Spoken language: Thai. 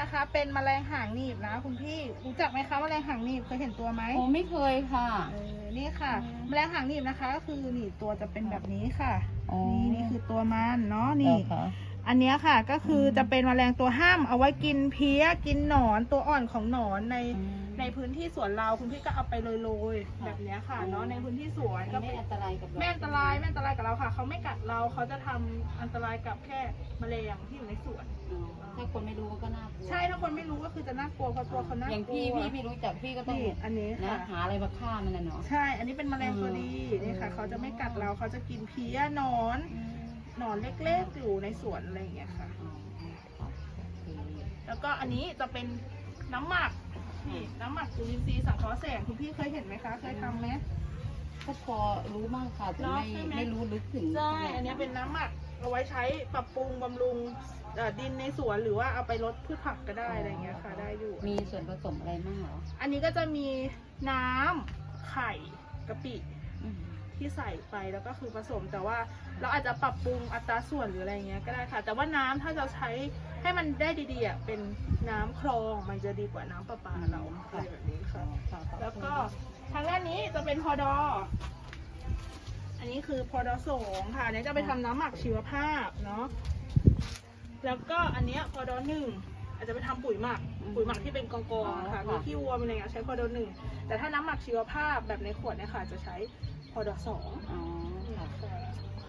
นะคะ เป็นแมลงหางหนีบนะคุณพี่รู้จักไหมคะแมลงหางหนีบเคยเห็นตัวไหมโอ้ไม่เคยค่ะ เออนี่ค่ะแมลงหางหนีบนะคะ ก็คือหนีบตัวจะเป็นแบบนี้ค่ะ อ๋อ นี่นี่คือตัวมันเนาะนี่ เหรอคะ อันเนี้ยค่ะก็คือจะเป็นแมลงตัวห้ามเอาไว้กินเพี้ยกินหนอนตัวอ่อนของหนอนในอืมในพื้นที่สวนเราคุณพี่ก็เอาไปโรยๆค่ะแบบเนี้ยค่ะเนาะในพื้นที่สวนมันก็ไม่เป็นอันตรายกับเราไม่อันตรายไม่อันตรายกับเราค่ะเขาไม่กัดเราเขาจะทำอันตรายกับแค่แมลงที่อยู่ในสวนอ๋อถ้าคนไม่รู้มันก็น่ากลัวใช่ถ้าคนไม่รู้ก็คือจะน่ากลัวเพราะตัวเขาน่ากลัวอย่างพี่พี่ไม่รู้จักพี่ก็ต้องนี่อันนี้นะค่ะหาอะไรมาฆ่ามันนะเนาะใช่ อันนี้เป็นแมลงตัวดีอืมนี่ค่ะเขาจะไม่กัดเราเขาจะกินเพี้ยหนอนหน อนเล็กๆอยู่ในสวนอะไรอย่างเงี้ยค่ะอ๋อค่ะโอเคแล้วก็อันนี้จะเป็นน้ำหมักนี่น้ำหมักจุลินทรีย์สังเคราะห์แสงคุณพี่เคยเห็นไหมคะ เคยทำไหมก็พอรู้มากค่ะแต่เนอะไม่ใช่ไหมไม่รู้ลึกถึงใช่ อันนี้เป็นน้ำหมักเอาไว้ใช้ปรับปรุงบำรุงเอ่อดินในสวนหรือว่าเอาไปลดพืชผักก็ได้อะไรเงี้ยค่ะ ได้อยู่ มีส่วนผสมอะไรบ้างเหรอ อันนี้ก็จะมีน้ำไข่กะปิอืม ที่ใส่ไปแล้วก็คือผสม แต่ว่าเราอาจจะปรับปรุงอัตราส่วนหรืออะไรเงี้ยก็ได้ค่ะ แต่ว่าน้ำถ้าเราใช้ให้มันได้ดีๆอะเป็นน้ำคลองมันจะดีกว่าน้ำประปาเราอะไรแบบนี้ค่ะค่ะ แล้วก็ทางด้านนี้จะเป็นพอดอ อันนี้คือพอดอสองค่ะอันนี้จะไปทำน้ำหมักชีวภาพเนาะแล้วก็อันเนี้ยพอดอหนึ่งอาจจะไปทำปุ๋ยหมัก ปุ๋ยหมักที่เป็นกองๆค่ะมีขี้วัวมีอะไรเงี้ยใช้พอดอหนึ่งแต่ถ้าน้ำหมักชีวภาพแบบในขวดเนี่ยค่ะจะใช้ พอดอสองอ๋อ ค่ะ